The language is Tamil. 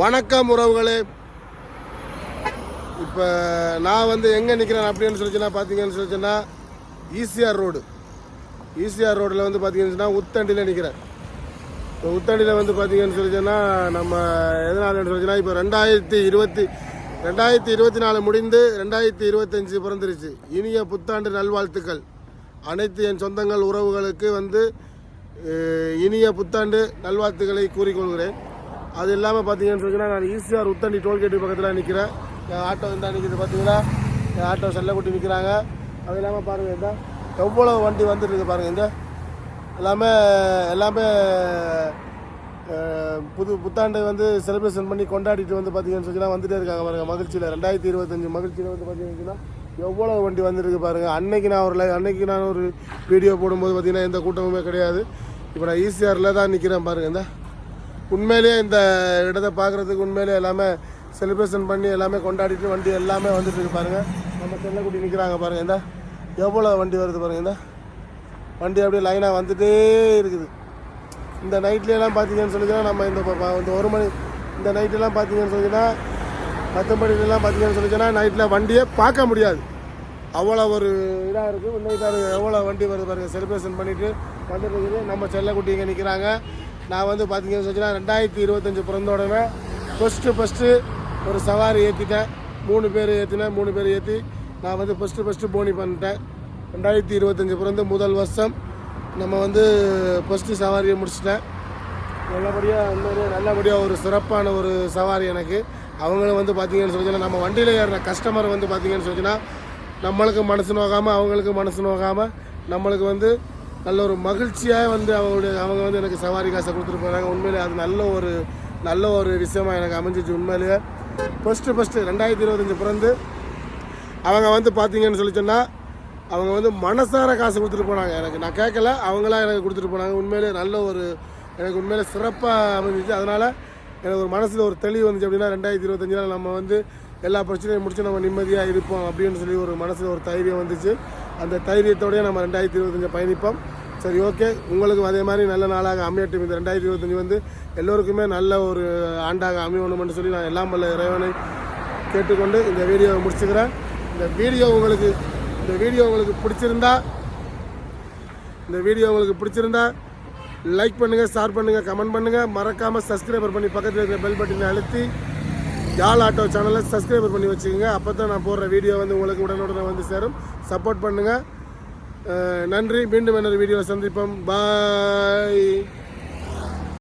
வணக்கம் உறவுகளே. இப்போ நான் வந்து எங்கே நிற்கிறேன் அப்படின்னு சொல்லிச்சுன்னா பார்த்தீங்கன்னு சொல்லிச்சுன்னா ஈசிஆர் ரோடு. ஈசிஆர் ரோடில் வந்து பார்த்தீங்கன்னு சொன்னால் உத்தண்டியில் நிற்கிறேன் இப்போ உத்தண்டியில் வந்து பார்த்தீங்கன்னு சொல்லிச்சுன்னா நம்ம எதனாலன்னு சொல்லிச்சுன்னா இப்போ ரெண்டாயிரத்தி இருபத்தி ரெண்டாயிரத்தி இருபத்தி நாலு முடிந்து ரெண்டாயிரத்தி இருபத்தஞ்சு பிறந்துருச்சு. இனிய புத்தாண்டு நல்வாழ்த்துக்கள். அனைத்து என் சொந்தங்கள் உறவுகளுக்கு வந்து இனிய புத்தாண்டு நல்வாழ்த்துக்களை கூறிக்கொள்கிறேன். அது இல்லாமல் பார்த்தீங்கன்னு சொன்னால் நான் ஈசிஆர் உத்தண்டி டோல்கேட்டு பக்கத்தில் நிற்கிறேன் என் ஆட்டோ இருந்தால் நிற்கிது பார்த்தீங்கன்னா என் ஆட்டோ செல்லக்குட்டி நிற்கிறாங்க அது இல்லாமல் பாருங்கள் இந்த எவ்வளோ வண்டி வந்துட்டுருக்கு பாருங்கள் இந்த எல்லாமே எல்லாமே புது புத்தாண்டை வந்து செலிப்ரேஷன் பண்ணி கொண்டாடிட்டு வந்து பார்த்தீங்கன்னு சொன்னால் வந்துட்டே இருக்காங்க பாருங்கள் மகிழ்ச்சியில். ரெண்டாயிரத்தி இருபத்தஞ்சு மகிழ்ச்சியில் வந்து பார்த்தீங்கன்னா எவ்வளோ வண்டி வந்துருக்கு பாருங்கள் அன்னைக்கு நான் ஒரு அன்னைக்கு நான் ஒரு வீடியோ போடும்போது பார்த்தீங்கன்னா எந்த கூட்டமுமே கிடையாது. இப்போ நான் ஈசிஆரில் தான் நிற்கிறேன் பாருங்கள் இந்த உண்மையிலேயே இந்த இடத்த பார்க்குறதுக்கு உண்மையிலேயே எல்லாமே செலிப்ரேஷன் பண்ணி எல்லாமே கொண்டாடிட்டு வண்டி எல்லாமே வந்துட்டு இருக்கு பாருங்கள் நம்ம செல்லக்குட்டி நிற்கிறாங்க பாருங்க. இந்த எவ்வளோ வண்டி வருது பாருங்கள் இந்த. வண்டி அப்படியே லைனாக வந்துட்டே இருக்குது. இந்த நைட்லலாம் பார்த்தீங்கன்னு சொல்லிச்சுன்னா நம்ம இந்த இந்த ஒரு மணி இந்த நைட்லாம் பார்த்தீங்கன்னு சொல்லிச்சுன்னா மற்றபடிலாம் பார்த்தீங்கன்னு சொல்லிச்சுன்னா நைட்டில் வண்டியே பார்க்க முடியாது. அவ்வளோ ஒரு இதாக இருக்குது இன்னைக்கு எவ்வளோ வண்டி வருது பாருங்கள் செலிப்ரேஷன் பண்ணிட்டு வந்துட்டு இருக்குது. நம்ம செல்லக்குட்டி இங்கே நிற்கிறாங்க நான் வந்து பார்த்தீங்கன்னு சொன்னா ரெண்டாயிரத்தி இருபத்தஞ்சு பிறந்த உடனே ஃபஸ்ட்டு ஃபஸ்ட்டு ஒரு சவாரி ஏற்றிட்டேன் மூணு பேர் ஏற்றினேன் மூணு பேர் ஏற்றி நான் வந்து ஃபஸ்ட்டு ஃபஸ்ட்டு போனி பண்ணிட்டேன். ரெண்டாயிரத்தி இருபத்தஞ்சி பிறந்து முதல் வருஷம் நம்ம வந்து ஃபஸ்ட்டு சவாரியை முடிச்சிட்டேன். நல்லபடியாக இன்னொரு நல்லபடியாக ஒரு சிறப்பான ஒரு சவாரி எனக்கு. அவங்களும் வந்து பார்த்தீங்கன்னு சொல்லிச்சுன்னா நம்ம வண்டியில் ஏறுற கஸ்டமர் வந்து பார்த்தீங்கன்னு சொல்லிச்சுன்னா நம்மளுக்கு மனசு நோகாமல் அவங்களுக்கு மனசு நோகாமல் நம்மளுக்கு வந்து நல்ல ஒரு மகிழ்ச்சியாக வந்து அவங்களுடைய அவங்க வந்து எனக்கு சவாரி காசை கொடுத்துட்டு போகிறாங்க உண்மையிலே அது நல்ல ஒரு நல்ல ஒரு விஷயமாக எனக்கு அமைஞ்சிச்சு உண்மையிலேயே ஃபஸ்ட்டு ஃபஸ்ட்டு ரெண்டாயிரத்தி இருபத்தஞ்சி பிறந்து அவங்க வந்து பார்த்தீங்கன்னு சொல்லி சொன்னால் அவங்க வந்து மனசார காசு கொடுத்துட்டு போனாங்க. எனக்கு நான் கேட்கல அவங்களாம் எனக்கு கொடுத்துட்டு போனாங்க. உண்மையிலே நல்ல ஒரு எனக்கு உண்மையிலே சிறப்பாக அமைஞ்சிச்சு. அதனால் எனக்கு ஒரு மனசில் ஒரு தெளிவு வந்துச்சு அப்படின்னா ரெண்டாயிரத்தி இருபத்தஞ்சில் நம்ம வந்து எல்லா பிரச்சனையும் முடிச்சு நம்ம நிம்மதியாக இருப்போம் அப்படின்னு சொல்லி ஒரு மனசில் ஒரு தைரியம் வந்துச்சு. அந்த தைரியத்தோடய நம்ம ரெண்டாயிரத்தி இருபத்தஞ்சு பயணிப்போம். சரி ஓகே. உங்களுக்கும் அதே மாதிரி நல்ல நாளாக அமையட்டும். இந்த ரெண்டாயிரத்தி இருபத்தஞ்சி வந்து எல்லோருக்குமே நல்ல ஒரு ஆண்டாக அமையணும்னு சொல்லி நான் எல்லாம் வல்ல இறைவனை கேட்டுக்கொண்டு இந்த வீடியோவை முடிச்சுக்கிறேன். இந்த வீடியோ உங்களுக்கு இந்த வீடியோ உங்களுக்கு பிடிச்சிருந்தா இந்த வீடியோ உங்களுக்கு பிடிச்சிருந்தா லைக் பண்ணுங்கள் ஷேர் பண்ணுங்கள் கமெண்ட் பண்ணுங்கள் மறக்காமல் சப்ஸ்கிரைபர் பண்ணி பக்கத்தில் இருக்கிற பெல் பட்டனை அழுத்தி யாழ் ஆட்டோ சேனலை சப்ஸ்கிரைபர் பண்ணி வச்சுக்கோங்க. அப்போ தான் நான் போடுற வீடியோ வந்து உங்களுக்கு உடனுடனே வந்து சேரும். சப்போர்ட் பண்ணுங்கள் நன்றி. மீண்டும் இன்னொரு வீடியோவை சந்திப்போம். பாய்